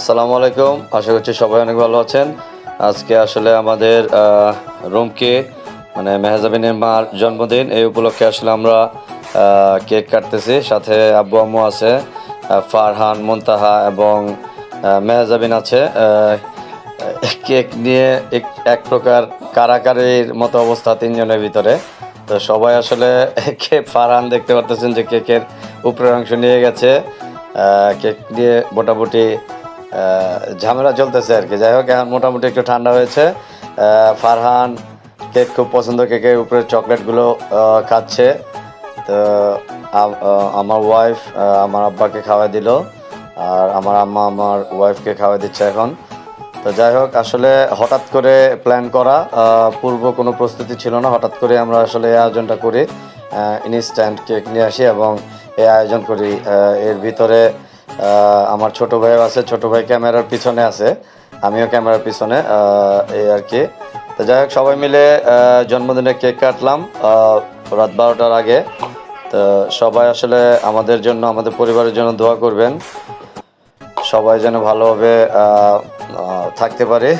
আসসালামু আলাইকুম। আশা করছি সবাই অনেক ভালো আছেন। আজকে আসলে আমাদের রুমকে মানে মেহজাবিনের মার জন্মদিন। এই উপলক্ষে আসলে আমরা কেক কাটতেছি। সাথে আব্বু আম্মু আছে ফারহান, মুনতাহা এবং মেহজাবিন আছে। কেক নিয়ে এক- প্রকার কারাকারির মতো অবস্থা তিনজনের ভিতরে। তো সবাই আসলে কে ফারহান দেখতে পারতেছেন যে কেকের উপরের অংশ নিয়ে গেছে। কেক দিয়ে মোটামুটি ঝামেলা চলতেছে আর কি। যাই হোক, এখন মোটামুটি একটু ঠান্ডা হয়েছে। ফারহান কেক খুব পছন্দ কেকের উপরে চকলেটগুলো খাচ্ছে। তো আমার ওয়াইফ আমার আব্বাকে খাওয়াই দিল। আর আমার আম্মা আমার ওয়াইফকে খাওয়াই দিচ্ছে এখন। তো যাই হোক, আসলে হঠাৎ করে প্ল্যান করা পূর্ব কোনো প্রস্তুতি ছিল না। হঠাৎ করে আমরা আসলে এই আয়োজনটা করি ইনস্ট্যান্ট কেক নিয়ে আসি এবং এই আয়োজন করি এর ভিতরে আমার ছোট ভাইও আছে, ছোট ভাই ক্যামেরার পিছনে আছে, আমিও ক্যামেরার পিছনে এই আর কি। তো যাই হোক, সবাই মিলে জন্মদিনে কেক কাটলাম রাত বারোটার আগে। তো সবাই আসলে আমাদের জন্য, আমাদের পরিবারের জন্য দোয়া করবেন। সবাই যেন ভালোভাবে থাকতে পারে।